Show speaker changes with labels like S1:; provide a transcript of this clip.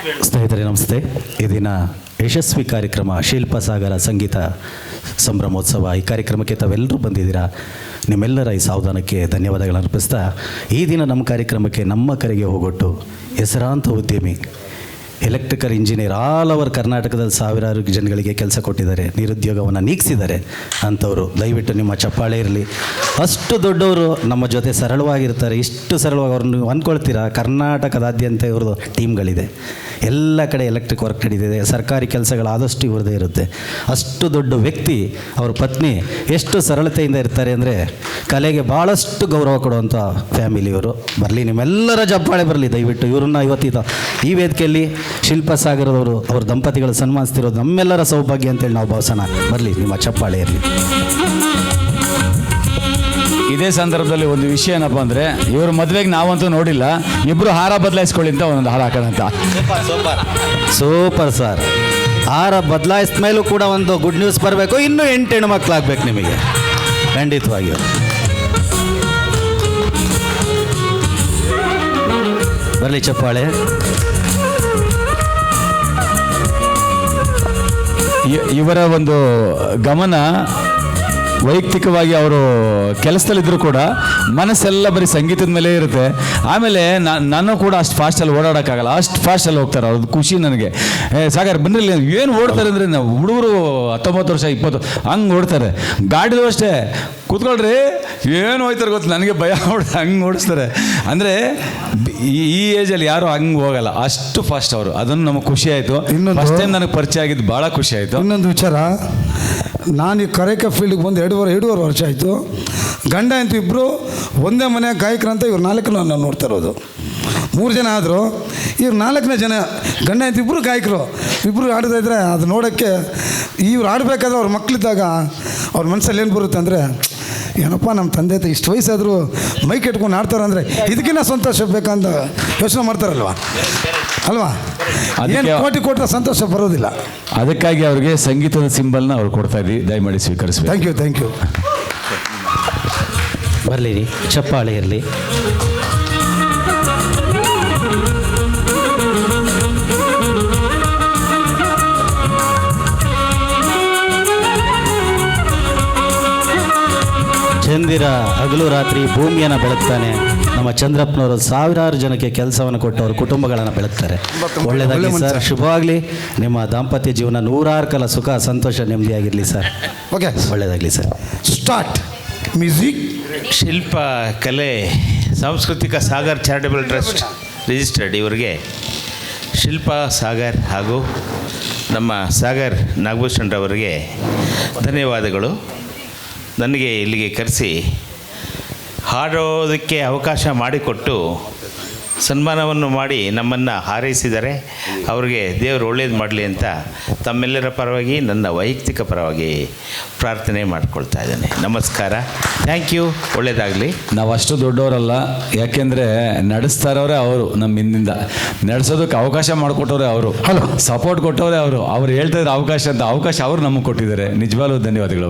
S1: ಸ್ನೇಹಿತರೆ, ನಮಸ್ತೆ. ಈ ದಿನ ಯಶಸ್ವಿ ಕಾರ್ಯಕ್ರಮ ಶಿಲ್ಪ ಸಾಗರ ಸಂಗೀತ ಸಂಭ್ರಮೋತ್ಸವ ಈ ಕಾರ್ಯಕ್ರಮಕ್ಕೆ ತಾವೆಲ್ಲರೂ ಬಂದಿದ್ದೀರಾ? ನಿಮ್ಮೆಲ್ಲರ ಈ ಸಾವಧಾನಕ್ಕೆ ಧನ್ಯವಾದಗಳನ್ನು ಅರ್ಪಿಸ್ತಾ, ಈ ದಿನ ನಮ್ಮ ಕಾರ್ಯಕ್ರಮಕ್ಕೆ ನಮ್ಮ ಕರೆಗೆ ಹೋಗೊಟ್ಟು ಹೆಸರಾಂತ ಉದ್ಯಮಿ ಎಲೆಕ್ಟ್ರಿಕಲ್ ಇಂಜಿನಿಯರ್ ಆಲ್ ಓವರ್ ಕರ್ನಾಟಕದಲ್ಲಿ ಸಾವಿರಾರು ಜನಗಳಿಗೆ ಕೆಲಸ ಕೊಟ್ಟಿದ್ದಾರೆ, ನಿರುದ್ಯೋಗವನ್ನು ನೀಗಿಸಿದ್ದಾರೆ ಅಂಥವರು ದಯವಿಟ್ಟು ನಿಮ್ಮ ಚಪ್ಪಾಳೆ ಇರಲಿ. ಅಷ್ಟು ದೊಡ್ಡವರು ನಮ್ಮ ಜೊತೆ ಸರಳವಾಗಿರ್ತಾರೆ. ಇಷ್ಟು ಸರಳವಾಗಿ ಅವ್ರನ್ನ ಅಂದ್ಕೊಳ್ತೀರಾ? ಕರ್ನಾಟಕದಾದ್ಯಂತ ಇವ್ರದ್ದು ಟೀಮ್ಗಳಿದೆ ಎಲ್ಲ ಕಡೆ ಎಲೆಕ್ಟ್ರಿಕ್ ವರ್ಕ್ ನಡೀತಿದೆ. ಸರ್ಕಾರಿ ಕೆಲಸಗಳಾದಷ್ಟು ಇವ್ರದೇ ಇರುತ್ತೆ. ಅಷ್ಟು ದೊಡ್ಡ ವ್ಯಕ್ತಿ, ಅವ್ರ ಪತ್ನಿ ಎಷ್ಟು ಸರಳತೆಯಿಂದ ಇರ್ತಾರೆ ಅಂದರೆ ಕಲೆಗೆ ಭಾಳಷ್ಟು ಗೌರವ ಕೊಡುವಂಥ ಫ್ಯಾಮಿಲಿ ಇವರು. ಬರಲಿ, ನಿಮ್ಮೆಲ್ಲರ ಜಪ್ಪಾಳೆ ಬರಲಿ. ದಯವಿಟ್ಟು ಇವ್ರನ್ನ ಇವತ್ತಿದ ಈ ವೇದಿಕೆಯಲ್ಲಿ ಶಿಲ್ಪ ಸಾಗರದವರು ಅವ್ರ ದಂಪತಿಗಳು ಸನ್ಮಾನಿಸ್ತಿರೋದು ನಮ್ಮೆಲ್ಲರ ಸೌಭಾಗ್ಯ ಅಂತೇಳಿ ನಾವು ಭಾವಿಸೋಣ. ಬರಲಿ, ನಿಮ್ಮ ಚಪ್ಪಾಳೆ ಇರಲಿ.
S2: ಇದೇ ಸಂದರ್ಭದಲ್ಲಿ ಒಂದು ವಿಷಯ ಏನಪ್ಪ ಅಂದರೆ ಇವ್ರ ಮದುವೆಗೆ ನಾವಂತೂ ನೋಡಿಲ್ಲ ಇಬ್ಬರು ಹಾರ ಬದಲಾಯಿಸ್ಕೊಳ್ಳಿ ಅಂತ ಒಂದೊಂದು ಹಾರ ಹಾಕೋಣಂತ
S1: ಸೂಪರ್ ಸರ್. ಆರ ಬದಲಾಯಿಸಿದ ಮೇಲೂ ಕೂಡ ಒಂದು ಗುಡ್ ನ್ಯೂಸ್ ಬರಬೇಕು. ಇನ್ನೂ ಎಂಟು ಹೆಣ್ಣು ಮಕ್ಕಳಾಗಬೇಕು ನಿಮಗೆ. ಖಂಡಿತವಾಗಿಯೂ. ಬರಲಿ ಚಪ್ಪಾಳೆ.
S2: ಇವರ ಒಂದು ಗಮನ ವೈಯಕ್ತಿಕವಾಗಿ ಅವರು ಕೆಲಸದಲ್ಲಿದ್ದರೂ ಕೂಡ ಮನಸ್ಸೆಲ್ಲ ಬರೀ ಸಂಗೀತದ ಮೇಲೆ ಇರುತ್ತೆ. ಆಮೇಲೆ ನಾನು ಕೂಡ ಅಷ್ಟು ಫಾಸ್ಟಲ್ಲಿ ಓಡಾಡೋಕ್ಕಾಗಲ್ಲ. ಅಷ್ಟು ಫಾಸ್ಟಲ್ಲಿ ಹೋಗ್ತಾರೆ ಅವ್ರದ್ದು ಖುಷಿ ನನಗೆ. ಏ ಸಾಗರ್ ಬಂದ್ರಿ ಏನು ಓಡ್ತಾರೆ ಅಂದರೆ ನಾವು ಹುಡುಗರು ಹತ್ತೊಂಬತ್ತು ವರ್ಷ ಇಪ್ಪತ್ತು ಹಂಗೆ ಓಡ್ತಾರೆ. ಗಾಡಿದು ಅಷ್ಟೇ. ಕೂತ್ಕೊಳ್ರಿ. ಏನು ಹೋಯ್ತಾರೆ ಗೊತ್ತು? ನನಗೆ ಭಯ ಓಡ ಹಂಗೆ ಓಡಿಸ್ತಾರೆ. ಅಂದರೆ ಈ ಈ ಏಜಲ್ಲಿ ಯಾರು ಹಂಗೆ ಹೋಗಲ್ಲ. ಅಷ್ಟು ಫಾಸ್ಟ್ ಅವರು. ಅದನ್ನು ನಮಗೆ ಖುಷಿ ಆಯಿತು.
S3: ಇನ್ನೊಂದು-
S2: ಫಸ್ಟ್ ಟೈಮ್ ನನಗೆ ಪರಿಚಯ ಆಗಿದ್ದು ಭಾಳ ಖುಷಿ ಆಯಿತು.
S3: ಇನ್ನೊಂದು ವಿಚಾರ. ನಾನು ಈ ಕರೆಕ ಫೀಲ್ಡಿಗೆ ಬಂದು ಎರಡೂವರೆ ಎರಡೂವರೆ ವರ್ಷ ಆಯಿತು. ಗಂಡ ಅಂತ ಇಬ್ಬರು ಒಂದೇ ಮನೆ ಗಾಯಕರಂತ ಇವ್ರು ನಾಲ್ಕು ನಾನು ನೋಡ್ತಾ ಇರೋದು. ಮೂರು ಜನ ಆದರೂ. ಇವ್ರು ನಾಲ್ಕನೇ ಜನ, ಗಂಡ ಅಂತ ಇಬ್ಬರು ಗಾಯಕರು. ಇಬ್ಬರು ಆಡ್ತಾ ಇದ್ರೆ ಅದು ನೋಡೋಕ್ಕೆ ಇವ್ರು ಆಡಬೇಕಾದ್ರೆ ಅವ್ರ ಮಕ್ಕಳಿದ್ದಾಗ ಅವ್ರ ಮನಸ್ಸಲ್ಲಿ ಏನು ಬರುತ್ತೆ ಅಂದರೆ, ಏನಪ್ಪ ನಮ್ಮ ತಂದೆ ತಾಯಿ ಇಷ್ಟು ವಯಸ್ಸಾದರೂ ಮೈಕ್ ಇಟ್ಕೊಂಡು ಆಡ್ತಾರೆ ಅಂದರೆ ಇದಕ್ಕಿಂತ ಸಂತೋಷ ಬೇಕಂತ ಯೋಚನೆ ಮಾಡ್ತಾರಲ್ವಾ? ಅಲ್ವಾ?
S2: ಅದಕ್ಕೆ-
S3: ಕೋಟಿ ಕೊಟ್ಟರೆ ಸಂತೋಷ ಬರೋದಿಲ್ಲ.
S2: ಅದಕ್ಕಾಗಿ ಅವ್ರಿಗೆ ಸಂಗೀತದ ಸಿಂಬಲ್ನ ಅವ್ರು ಕೊಡ್ತಾ ಇದ್ದೀವಿ ದಯಮಾಡಿ ಸ್ವೀಕರಿಸಬೇಕು.
S3: ಥ್ಯಾಂಕ್ ಯು ಥ್ಯಾಂಕ್ ಯು
S1: ಬರಲಿ ರೀ. ಚಪ್ಪಾಳೆ ಇರಲಿ. ಚಂದಿರ ಹಗಲು ರಾತ್ರಿ ಭೂಮಿಯನ್ನು ಬೆಳಗ್ತಾನೆ. ನಮ್ಮ ಚಂದ್ರಪ್ಪನವರು ಸಾವಿರಾರು ಜನಕ್ಕೆ ಕೆಲಸವನ್ನು ಕೊಟ್ಟವರು ಅವ್ರ ಕುಟುಂಬಗಳನ್ನು ಬೆಳಗ್ತಾರೆ. ಒಳ್ಳೆಯದಾಗಲಿ ಸರ್ ಶುಭವಾಗಲಿ. ನಿಮ್ಮ ದಾಂಪತ್ಯ ಜೀವನ ನೂರಾರು ಕಾಲ ಸುಖ ಸಂತೋಷ ನೆಮ್ಮದಿಯಾಗಿರಲಿ ಸರ್.
S3: ಓಕೆ
S1: ಒಳ್ಳೆಯದಾಗಲಿ ಸರ್.
S3: ಸ್ಟಾರ್ಟ್ ಮ್ಯೂಸಿಕ್
S4: ಶಿಲ್ಪ ಕಲೆ ಸಾಂಸ್ಕೃತಿಕ ಸಾಗರ್ ಚಾರಿಟಬಲ್ ಟ್ರಸ್ಟ್ ರಿಜಿಸ್ಟರ್ಡ್ ಇವರಿಗೆ ಶಿಲ್ಪ ಸಾಗರ್ ಹಾಗೂ ನಮ್ಮ ಸಾಗರ್ ನಾಗಭೂಷಣ್ರವರಿಗೆ ಧನ್ಯವಾದಗಳು. ನನಗೆ ಇಲ್ಲಿಗೆ ಕರೆಸಿ ಹಾಡೋದಕ್ಕೆ ಅವಕಾಶ ಮಾಡಿಕೊಟ್ಟು ಸನ್ಮಾನವನ್ನು ಮಾಡಿ ನಮ್ಮನ್ನು ಹಾರೈಸಿದರೆ ಅವರಿಗೆ ದೇವರು ಒಳ್ಳೇದು ಮಾಡಲಿ ಅಂತ ತಮ್ಮೆಲ್ಲರ ಪರವಾಗಿ ನನ್ನ ವೈಯಕ್ತಿಕ ಪರವಾಗಿ ಪ್ರಾರ್ಥನೆ ಮಾಡ್ಕೊಳ್ತಾ ಇದ್ದೇನೆ. ನಮಸ್ಕಾರ. ಥ್ಯಾಂಕ್ ಯು ಒಳ್ಳೆಯದಾಗಲಿ
S2: ನಾವು ಅಷ್ಟು ದೊಡ್ಡವರಲ್ಲ ಯಾಕೆಂದರೆ ನಡೆಸ್ತಾ ಇರೋರೆ ಅವರು ನಮ್ಮ ಹಿಂದಿಂದ. ನಡೆಸೋದಕ್ಕೆ ಅವಕಾಶ ಮಾಡಿಕೊಟ್ಟವ್ರೆ ಅವರು.
S3: ಹಲೋ.
S2: ಸಪೋರ್ಟ್ ಕೊಟ್ಟವ್ರೆ ಅವರು. ಅವ್ರು ಹೇಳ್ತಾ ಇದ್ರೆ ಅವಕಾಶ ಅಂತ ಅವಕಾಶ ಅವರು ನಮಗೆ ಕೊಟ್ಟಿದ್ದಾರೆ. ನಿಜವಾಗ್ಲೂ ಧನ್ಯವಾದಗಳು.